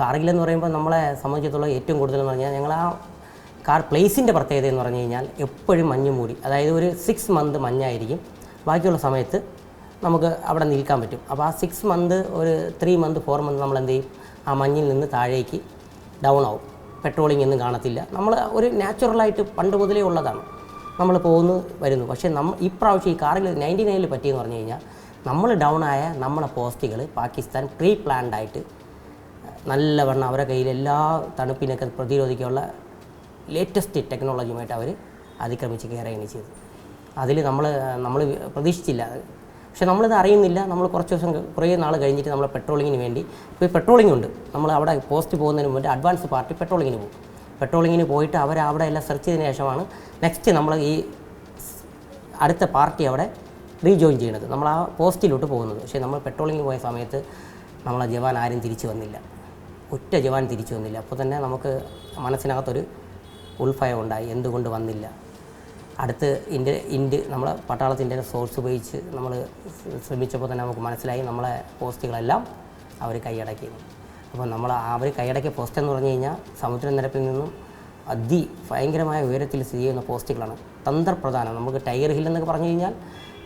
കാർഗിൽ എന്ന് പറയുമ്പോൾ നമ്മളെ സംബന്ധിച്ചിടത്തോളം ഏറ്റവും കൂടുതൽ എന്ന് പറഞ്ഞാൽ ഞങ്ങൾ ആ കാർ പ്ലേസിന്റെ പ്രത്യേകത എന്ന് പറഞ്ഞു കഴിഞ്ഞാൽ എപ്പോഴും മഞ്ഞ് മൂടി. അതായത് ഒരു സിക്സ് മന്ത് മഞ്ഞായിരിക്കും. ബാക്കിയുള്ള സമയത്ത് നമുക്ക് അവിടെ നിൽക്കാൻ പറ്റും. അപ്പോൾ ആ സിക്സ് മന്ത് ഒരു ത്രീ മന്ത് ഫോർ മന്ത് നമ്മൾ എന്ത് ചെയ്യും? ആ മഞ്ഞിൽ നിന്ന് താഴേക്ക് ഡൗൺ ആവും. പെട്രോളിംഗ് ഒന്നും കാണത്തില്ല. നമ്മൾ ഒരു നാച്ചുറലായിട്ട് പണ്ട് മുതലേ ഉള്ളതാണ്. നമ്മൾ പോകുന്നു വരുന്നു. പക്ഷേ നമ്മൾ ഇപ്രാവശ്യം ഈ കാറിൽ നയന്റി നയനിൽ പറ്റിയെന്ന് പറഞ്ഞു കഴിഞ്ഞാൽ നമ്മൾ ഡൗൺ ആയ നമ്മുടെ പോസ്റ്റുകൾ പാകിസ്ഥാൻ പ്രീ പ്ലാൻഡ് ആയിട്ട് നല്ലവണ്ണം അവരുടെ കയ്യിൽ എല്ലാ തണുപ്പിനൊക്കെ പ്രതിരോധിക്കാനുള്ള ലേറ്റസ്റ്റ് ടെക്നോളജിയുമായിട്ട് അവർ അതിക്രമിച്ച് കയറുകയാണ് ചെയ്തത്. അതിൽ നമ്മൾ നമ്മൾ പ്രതീക്ഷിച്ചില്ല. പക്ഷെ നമ്മളിത് അറിയുന്നില്ല. നമ്മൾ കുറച്ച് ദിവസം കുറേ നാൾ കഴിഞ്ഞിട്ട് നമ്മൾ പെട്രോളിങ്ങിന് വേണ്ടി ഇപ്പോൾ പെട്രോളിംഗ് ഉണ്ട്. നമ്മൾ അവിടെ പോസ്റ്റ് പോകുന്നതിന് മുമ്പ് അഡ്വാൻസ് പാർട്ടി പെട്രോളിങ്ങിന് പോകും. പെട്രോളിങ്ങിന് പോയിട്ട് അവർ അവിടെ എല്ലാം സെർച്ച് ചെയ്തതിന് ശേഷമാണ് നെക്സ്റ്റ് നമ്മൾ ഈ അടുത്ത പാർട്ടി അവിടെ റീജോയിൻ ചെയ്യുന്നത് നമ്മൾ ആ പോസ്റ്റിലോട്ട് പോകുന്നത്. പക്ഷേ നമ്മൾ പെട്രോളിങ്ങിന് പോയ സമയത്ത് നമ്മളെ ജവാൻ ആരും തിരിച്ചു വന്നില്ല. ഒറ്റ ജവാൻ തിരിച്ചു വന്നില്ല. അപ്പോൾ തന്നെ നമുക്ക് മനസ്സിനകത്തൊരു ഉൾഭയം ഉണ്ടായി. എന്തുകൊണ്ട് വന്നില്ല? അടുത്ത് ഇന്റെ ഇൻഡ് നമ്മളെ പട്ടാളത്തിന്റെ സോഴ്സ് ഉപയോഗിച്ച് നമ്മൾ ശ്രമിച്ചപ്പോൾ തന്നെ നമുക്ക് മനസ്സിലായി നമ്മളെ പോസ്റ്റുകളെല്ലാം അവർ കൈയടക്കി. അപ്പോൾ നമ്മൾ അവർ കൈയടക്കിയ പോസ്റ്റ് എന്ന് പറഞ്ഞു കഴിഞ്ഞാൽ സമുദ്രനിരപ്പിൽ നിന്നും അതി ഭയങ്കരമായ ഉയരത്തിൽ സ്ഥിതി ചെയ്യുന്ന പോസ്റ്റുകളാണ് തന്ത്രപ്രധാനം. നമുക്ക് ടൈഗർ ഹിൽ എന്നൊക്കെ പറഞ്ഞു കഴിഞ്ഞാൽ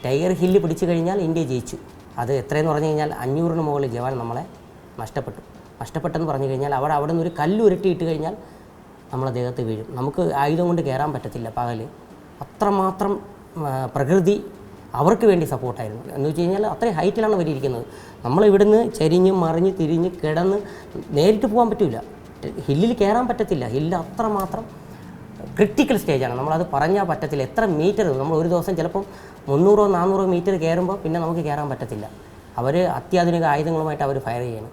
ടൈഗർ ഹില്ല് പിടിച്ചു കഴിഞ്ഞാൽ ഇന്ത്യ ജയിച്ചു. അത് എത്രയെന്ന് പറഞ്ഞു കഴിഞ്ഞാൽ അഞ്ഞൂറിന് മുകളിൽ ജവാൻ നമ്മളെ നഷ്ടപ്പെട്ടു. നഷ്ടപ്പെട്ടെന്ന് പറഞ്ഞു കഴിഞ്ഞാൽ അവിടെ അവിടെ നിന്ന് ഒരു കല്ല് ഉരുട്ടിയിട്ട് കഴിഞ്ഞാൽ നമ്മൾ ദേഹത്ത് വീഴും. നമുക്ക് ആയുധം കൊണ്ട് കയറാൻ പറ്റത്തില്ല പകൽ അത്രമാത്രം പ്രകൃതി അവർക്ക് വേണ്ടി സപ്പോർട്ടായിരുന്നു. എന്ന് വെച്ച് കഴിഞ്ഞാൽ അത്രയും ഹൈറ്റിലാണ് വരിയിരിക്കുന്നത് നമ്മൾ ഇവിടുന്ന് ചരിഞ്ഞ് മറിഞ്ഞ് തിരിഞ്ഞ് കിടന്ന് നേരിട്ട് പോകാൻ പറ്റില്ല ഹില്ലിൽ കയറാൻ പറ്റത്തില്ല. ഹില്ല് അത്രമാത്രം ക്രിട്ടിക്കൽ സ്റ്റേജാണ് നമ്മളത് പറഞ്ഞാൽ പറ്റത്തില്ല. എത്ര മീറ്റർ നമ്മൾ ഒരു ദിവസം ചിലപ്പം മുന്നൂറോ നാനൂറോ മീറ്റർ കയറുമ്പോൾ പിന്നെ നമുക്ക് കയറാൻ പറ്റത്തില്ല. അവർ അത്യാധുനിക ആയുധങ്ങളുമായിട്ട് അവർ ഫയർ ചെയ്യണം.